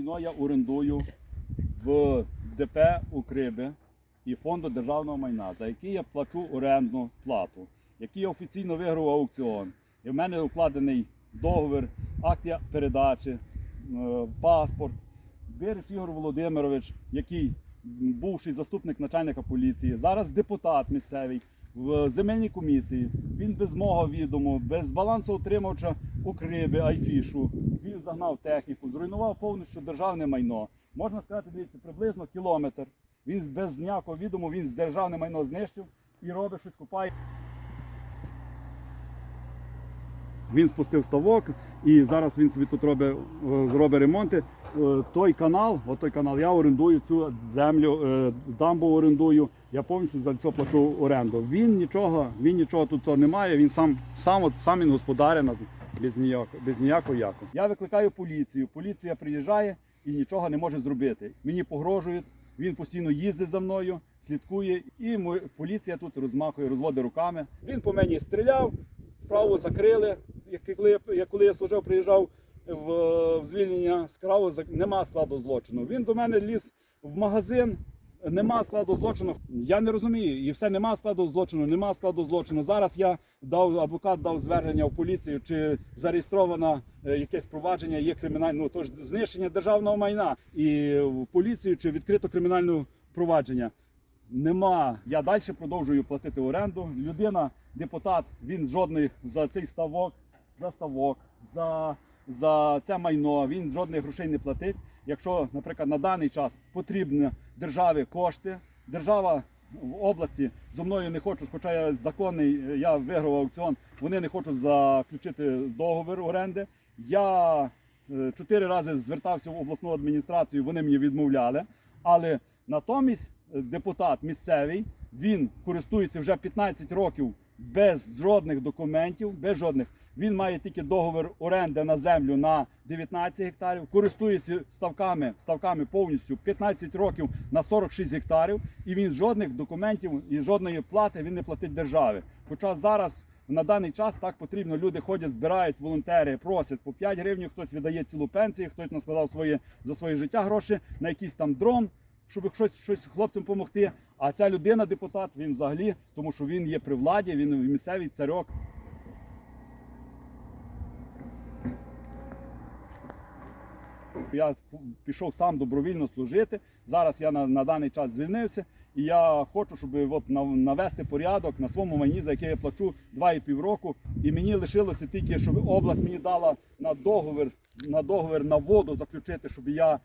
майно я орендую в ДП Укриби і фонду державного майна, за який я плачу орендну плату, який я офіційно виграв аукціон. І в мене укладений договір, акт передачі, е, паспорт. Береч Ігор Володимирович, який бувший заступник начальника поліції, зараз депутат місцевий в земельній комісії. Він без мого відому, без балансоутримувача Укриби, Айфішу. Загнав техніку, зруйнував повністю державне майно. Можна сказати, дивіться, приблизно кілометр. Він без ніякого відому, він державне майно знищив і робить щось купає. Він спустив ставок і зараз він собі тут робить, е, робить ремонти. Е, Той канал, от канал, я орендую цю землю, е, дамбу орендую. Я повністю за це плачу оренду. Він нічого, він нічого тут не має. Він сам сам сам він господаря без ніякого, без ніякого яку. Я викликаю поліцію. Поліція приїжджає і нічого не може зробити. Мені погрожують. Він постійно їздить за мною, слідкує, і поліція тут розмахує, розводить руками. Він по мені стріляв, справу закрили. Коли я, коли я служив, приїжджав в, звільнення, справу нема складу злочину. Він до мене ліз в магазин. Нема складу злочину. Я не розумію. І все нема складу злочину, нема складу злочину. Зараз я дав адвокат дав звернення в поліцію, чи зареєстровано е, якесь провадження, є кримінальне, ну тож знищення державного майна і в поліцію чи відкрито кримінальне провадження. Нема. Я далі продовжую платити оренду. Людина, депутат, він жодних за цей ставок, за ставок, за, за це майно, він жодних грошей не платить. Якщо, наприклад, на даний час потрібні державі кошти, держава в області зо мною не хочуть, хоча я законний, я виграв аукціон, вони не хочуть заключити договір оренди. Я е, чотири рази звертався в обласну адміністрацію, вони мені відмовляли. Але натомість е, депутат місцевий він користується вже 15 років без жодних документів, без жодних. Він має тільки договір оренди на землю на 19 гектарів, користується ставками, ставками повністю 15 років на 46 гектарів, і він жодних документів і жодної плати він не платить державі. Хоча зараз на даний час так потрібно. Люди ходять, збирають волонтери, просять по 5 гривень, хтось віддає цілу пенсію, хтось наскладав своє за своє життя гроші на якийсь там дрон, щоб щось, щось хлопцям допомогти. А ця людина, депутат, він взагалі, тому що він є при владі, він місцевий царьок. Я пішов сам добровільно служити. Зараз я на, на даний час звільнився, і я хочу, щоб от навести порядок на своєму майні, за яке я плачу 2,5 року. І мені лишилося тільки, щоб область мені дала на договір на договір на воду заключити, щоб я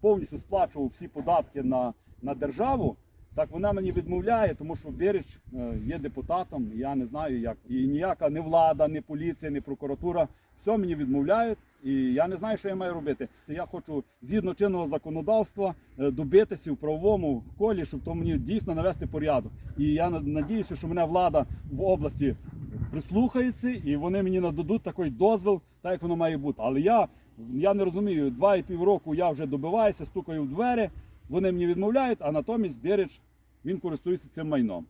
повністю сплачував всі податки на, на державу. Так вона мені відмовляє, тому що Бірич е, є депутатом. Я не знаю як. І ніяка не влада, ні поліція, ні прокуратура. Все мені відмовляють, і я не знаю, що я маю робити. Я хочу згідно чинного законодавства е, добитися в правовому колі, щоб то мені дійсно навести порядок. І я на- надіюся, що мене влада в області прислухається, і вони мені нададуть такий дозвіл, так як воно має бути. Але я, я не розумію, два і пів року я вже добиваюся, стукаю в двері. Вони мені відмовляють, а натомість Береч він користується цим майном.